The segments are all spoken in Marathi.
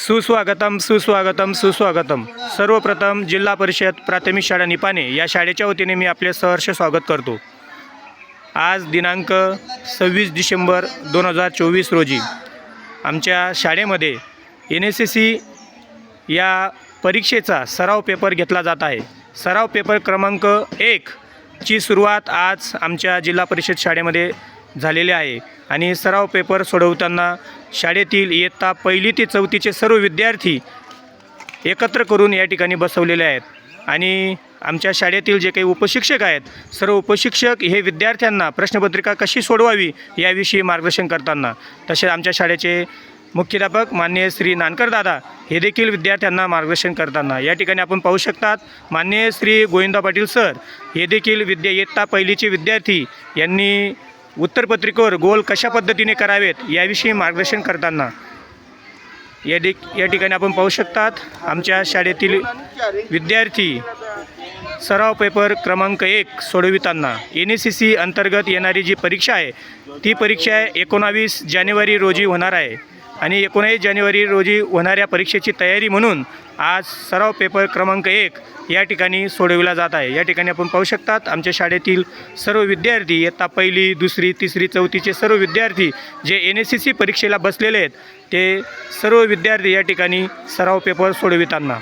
सुस्वागतम सुस्वागतम सुस्वागतम. सर्वप्रथम जिल्हा परिषद प्राथमिक शाळा निपाणे या शाळेच्या वतीने मी आपले सहर्ष स्वागत करतो. आज दिनांक सव्वीस डिसेंबर दोन हजार चोवीस रोजी आमच्या शाळेमध्ये एन एस एस सी या परीक्षेचा सराव पेपर घेतला जात आहे. सराव पेपर क्रमांक एक ची सुरुवात आज आमच्या जिल्हा परिषद शाळेमध्ये झालेले आहे. आणि सराव पेपर सोडवताना शाळेतील इयत्ता पहिली ते चौथीचे सर्व विद्यार्थी एकत्र करून या ठिकाणी बसवलेले आहेत. आणि आमच्या शाळेतील जे काही उपशिक्षक आहेत सर्व उपशिक्षक हे विद्यार्थ्यांना प्रश्नपत्रिका कशी सोडवावी याविषयी मार्गदर्शन करताना तसेच आमच्या शाळेचे मुख्याध्यापक मान्य श्री नानकरदादा हे देखील विद्यार्थ्यांना मार्गदर्शन करताना या ठिकाणी आपण पाहू शकतात मान्य श्री गोविंदा पाटील सर हे देखील विद्या इयत्ता पहिलीचे विद्यार्थी यांनी उत्तरपत्रिकेवर गोल कशा पद्धतीने करावेत याविषयी मार्गदर्शन करताना या ठिक या ठिकाणी आपण पाहू शकतात आमच्या शाळेतील विद्यार्थी सराव पेपर क्रमांक एक सोडविताना एन एस सी सी अंतर्गत येणारी जी परीक्षा आहे ती परीक्षा एकोणावीस जानेवारी रोजी होणार आहे. आणि एकोणावीस जानेवारी रोजी होणाऱ्या परीक्षेची तयारी म्हणून आज सराव पेपर क्रमांक एक या ठिकाणी सोडविला जात आहे. या ठिकाणी आपण पाहू शकतात आमच्या शाळेतील सर्व विद्यार्थी इयत्ता पहिली दुसरी तिसरी चौथीचे सर्व विद्यार्थी जे एन एस सी सी परीक्षेला बसलेले आहेत ते सर्व विद्यार्थी या ठिकाणी सराव पेपर सोडविताना.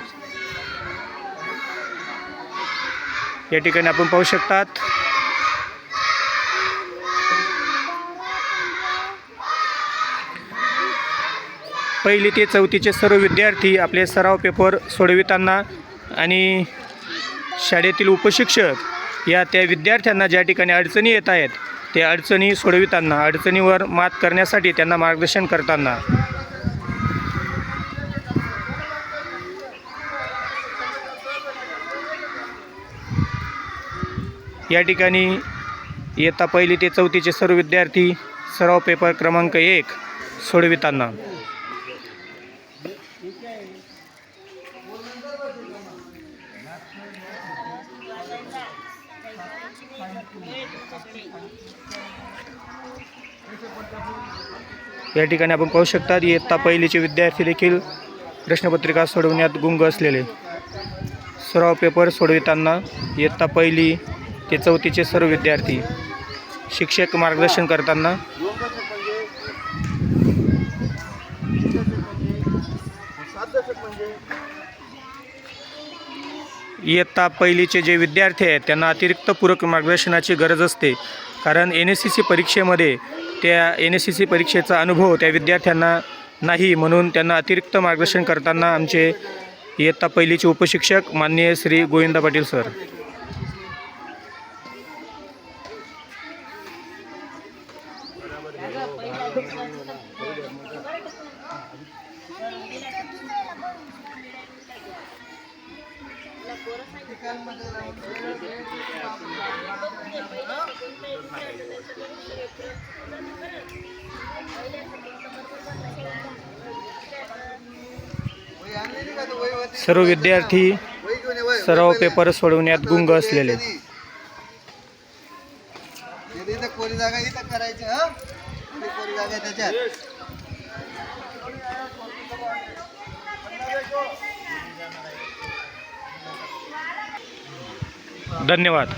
या ठिकाणी आपण पाहू शकतात पहिली ते चौथीचे सर्व विद्यार्थी आपले सराव पेपर सोडविताना आणि शाळेतील उपशिक्षक या त्या विद्यार्थ्यांना ज्या ठिकाणी अडचणी येत आहेत त्या अडचणी सोडविताना अडचणीवर मात करण्यासाठी त्यांना मार्गदर्शन करताना. या ठिकाणी इयत्ता पहिली ते चौथीचे सर्व विद्यार्थी सराव पेपर क्रमांक एक सोडविताना. या ठिकाणी आपण पाहू शकता इयत्ता पहिलीचे विद्यार्थी देखील प्रश्नपत्रिका सोडवण्यात गुंग असलेले. सराव पेपर सोडविताना इयत्ता पहिली ते चौथीचे सर्व विद्यार्थी शिक्षक मार्गदर्शन करताना इयत्ता पहिलीचे जे विद्यार्थी आहेत त्यांना अतिरिक्त पूरक मार्गदर्शनाची गरज असते. कारण एन एस सी सी परीक्षेमध्ये त्या एन एस सी सी परीक्षेचा अनुभव त्या विद्यार्थ्यांना नाही म्हणून त्यांना अतिरिक्त मार्गदर्शन करताना आमचे इयत्ता पहिलीचे उपशिक्षक माननीय श्री गोविंदा पाटील सर. सर्व विद्यार्थी सर्व पेपर सोडवण्यात गुंग असलेले इथं जागा इथं करायची हा जागा त्याच्यात धन्यवाद.